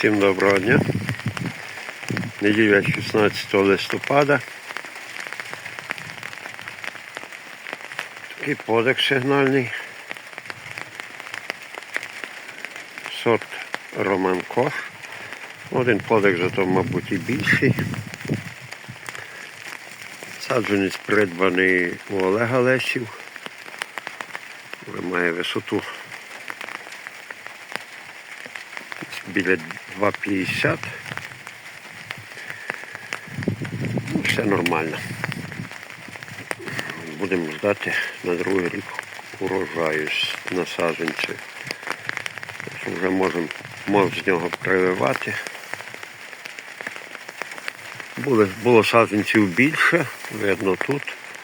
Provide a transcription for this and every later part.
Всім доброго дня. Неділя 16 листопада. Такий подик сигнальний. Сорт Роман Кош. Один подик зато, мабуть, і більший. Саджанець придбаний у Олега Лесів. Має висоту біля 2,50. Ну, Все нормально. Будемо ждати на другий рік урожаю з насадженців. Вже можемо мов з нього прививати. Було, було саджанців більше, видно тут.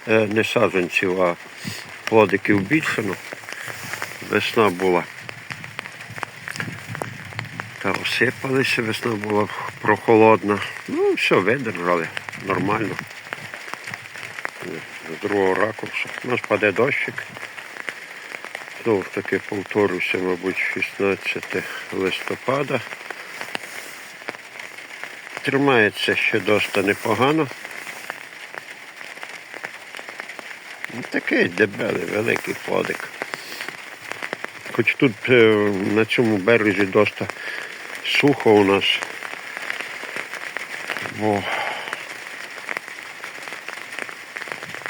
Е, не саджанців, а плодиків більше. Ну, весна була та осипалися, весна була прохолодна. Ну, все, видержали, нормально. З другого ракурсу. У нас паде дощик. Знову таки повторюся, мабуть, 16 листопада. Тримається ще досить непогано. Такий дебелий, великий плодик. Хоч тут е, на цьому березі досить сухо у нас. Бо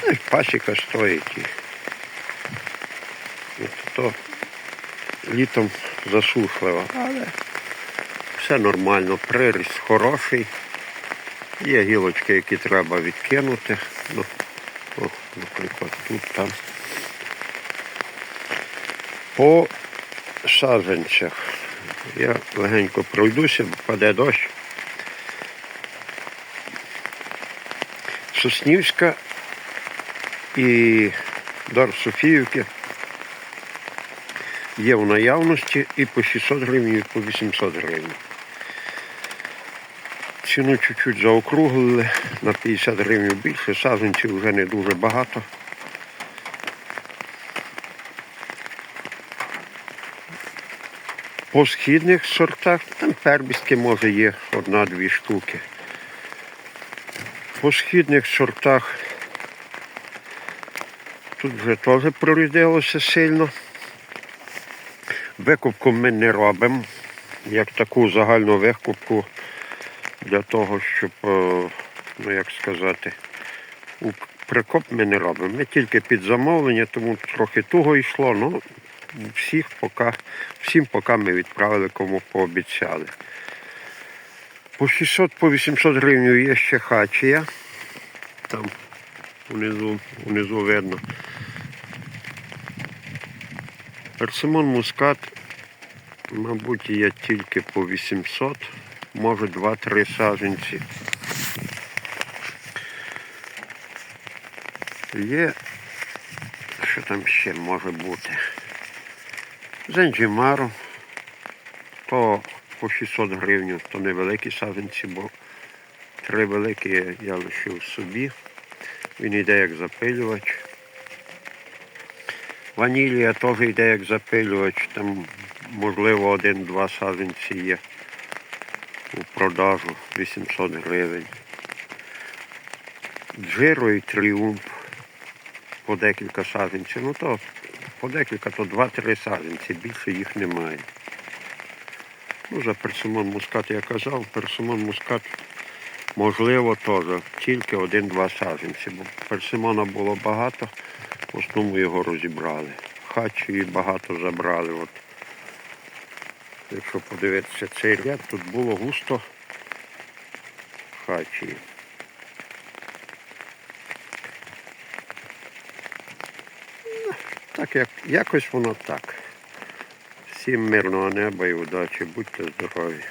ну, пасіка стоїть. І, то літом засушливо, але все нормально, приріст хороший. Є гілочки, які треба відкинути. Ну, наприклад, тут там. По саджанцях. Я легенько пройдуся, паде дощ. Соснівська і Дар Софіївки є в наявності і по 600 гривень, і по 800 гривень. Ціну чуть-чуть заокруглили на 50 гривень більше, саджанців вже не дуже багато. По східних сортах там пербістки може є одна-дві штуки. По східних сортах тут вже теж прорідилося сильно. Викупку ми не робимо, як таку загальну викупку для того, щоб, е, ну як сказати, прикоп ми не робимо. Ми тільки під замовлення, тому трохи туго йшло, ну всіх поки, всім поки ми відправили, кому пообіцяли. По 600 по 800 гривень є ще хачія. Там внизу, внизу видно. Персимон мускат, мабуть, є тільки по 800, може 2-3 саженці. Є, що там ще може бути? Зенджімару, то по 600 гривень, то невеликі саженці, бо три великі я лишив собі. Він йде як запилювач. Ванілія теж йде як запилювач, там можливо один-два саженці є у продажу 800 гривень. Джиро і тріумф по декілька саженців. Ну то по декілька, то 2-3 саженці, більше їх немає. Ну, за персимон мускат я казав, персимон мускат можливо теж, тільки один-два саженці, бо персимона було багато, в основному його розібрали. Хачі багато забрали. От. Якщо подивитися цей ряд, тут було густо хачі. Так, як, якось воно так. Всім мирного неба і удачі, будьте здорові.